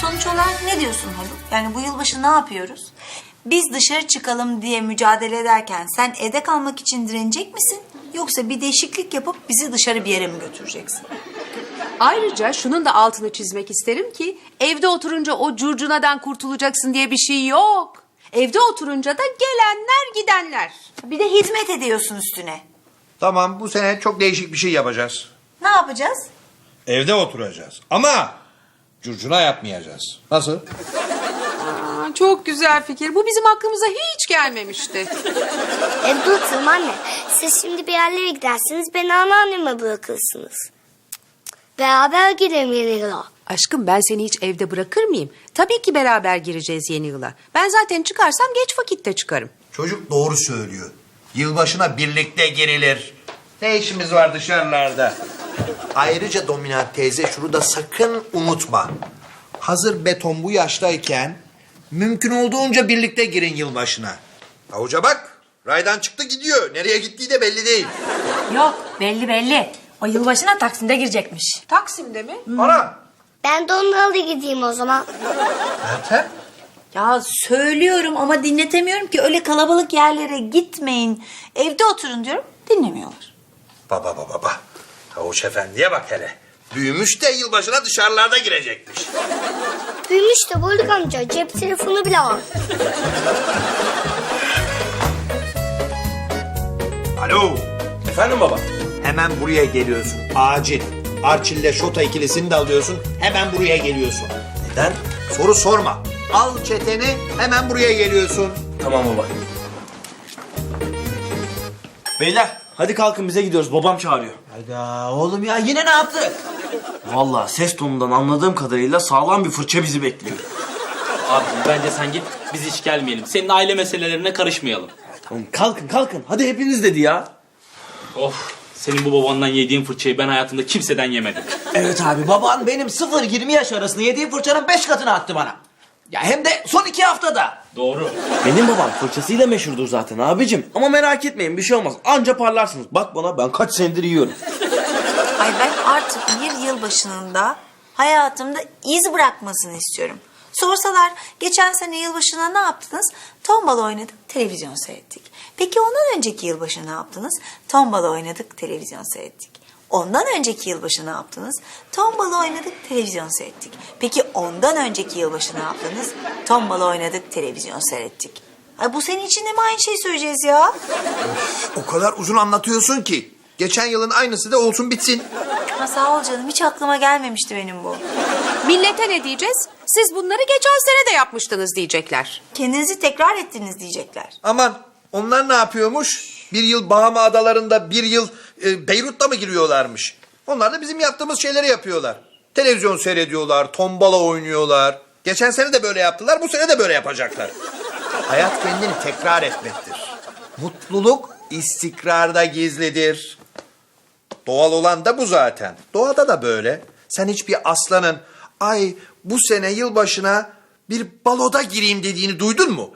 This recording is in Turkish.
Sonuç olarak ne diyorsun Haluk? Yani bu yılbaşı ne yapıyoruz? Biz dışarı çıkalım diye mücadele ederken sen evde kalmak için direnecek misin? Yoksa bir değişiklik yapıp bizi dışarı bir yere mi götüreceksin? Ayrıca şunun da altını çizmek isterim ki evde oturunca o curcunadan kurtulacaksın diye bir şey yok. Evde oturunca da gelenler gidenler. Bir de hizmet ediyorsun üstüne. Tamam bu sene çok değişik bir şey yapacağız. Ne yapacağız? Evde oturacağız ama curcuna yapmayacağız. Nasıl? Aa, çok güzel fikir. Bu bizim aklımıza hiç gelmemişti. Evde oturun anne. Siz şimdi bir yerlere gidersiniz, beni anneanneme bırakırsınız. Beraber gidelim yeni yıla. Aşkım ben seni hiç evde bırakır mıyım? Tabii ki beraber gireceğiz yeni yıla. Ben zaten çıkarsam geç vakitte çıkarım. Çocuk doğru söylüyor. Yılbaşına birlikte girilir. Ne işimiz var dışarılarda? Ayrıca Dominant teyze şunu da sakın unutma. Hazır beton bu yaştayken mümkün olduğunca birlikte girin yılbaşına. Avuca bak. Raydan çıktı gidiyor. Nereye gittiği de belli değil. Yok belli belli. O yılbaşına Taksim'de girecekmiş. Taksim'de mi? Ana. Ben de onlarla gideyim o zaman. Sen? Ya söylüyorum ama dinletemiyorum ki öyle kalabalık yerlere gitmeyin. Evde oturun diyorum dinlemiyorlar. Baba baba baba. Avuç efendiye bak hele. Büyümüş de yılbaşına dışarılarda girecekmiş. Büyümüş de Boyluk amca cep telefonu bile var. Alo. Efendim baba? Hemen buraya geliyorsun. Acil. Arçil'le Şota ikilisini de alıyorsun. Hemen buraya geliyorsun. Neden? Soru sorma. Al çeteni hemen buraya geliyorsun. Tamam baba. Beyler hadi kalkın bize gidiyoruz babam çağırıyor. Hayda oğlum ya yine ne yaptı? Vallahi ses tonundan anladığım kadarıyla sağlam bir fırça bizi bekliyor. Abi bence sen git biz hiç gelmeyelim. Senin aile meselelerine karışmayalım. Tamam kalkın kalkın hadi hepiniz dedi ya. Of senin bu babandan yediğin fırçayı ben hayatımda kimseden yemedim. Evet abi baban benim 0-20 yaş arasında yediğim fırçanın 5 katını attı bana. Ya hem de son iki haftada. Doğru. Benim babam fırçasıyla meşhurdur zaten abicim. Ama merak etmeyin bir şey olmaz. Anca parlarsınız. Bak bana ben kaç senedir yiyorum. Ay ben artık bir yılbaşında hayatımda iz bırakmasını istiyorum. Sorsalar geçen sene yılbaşına ne yaptınız? Tombala oynadık, televizyon seyrettik. Peki ondan önceki yılbaşı ne yaptınız? Tombala oynadık, televizyon seyrettik. Ondan önceki yılbaşı ne yaptınız? Tombala oynadık, televizyon seyrettik. Peki ondan önceki yılbaşı ne yaptınız? Tombala oynadık, televizyon seyrettik. Ay bu senin için de mi aynı şeyi söyleyeceğiz ya? O kadar uzun anlatıyorsun ki. Geçen yılın aynısı da olsun bitsin. Ha, sağ ol canım, hiç aklıma gelmemişti benim bu. Millete ne diyeceğiz? Siz bunları geçen sene de yapmıştınız diyecekler. Kendinizi tekrar ettiniz diyecekler. Aman onlar ne yapıyormuş? Bir yıl Bahama Adaları'nda bir yıl e, Beyrut'ta mı giriyorlarmış? Onlar da bizim yaptığımız şeyleri yapıyorlar. Televizyon seyrediyorlar, tombala oynuyorlar. Geçen sene de böyle yaptılar, bu sene de böyle yapacaklar. Hayat kendini tekrar etmektir. Mutluluk istikrarda gizlidir. Doğal olan da bu zaten. Doğada da böyle. Sen hiçbir aslanın ay bu sene yılbaşına bir baloda gireyim dediğini duydun mu?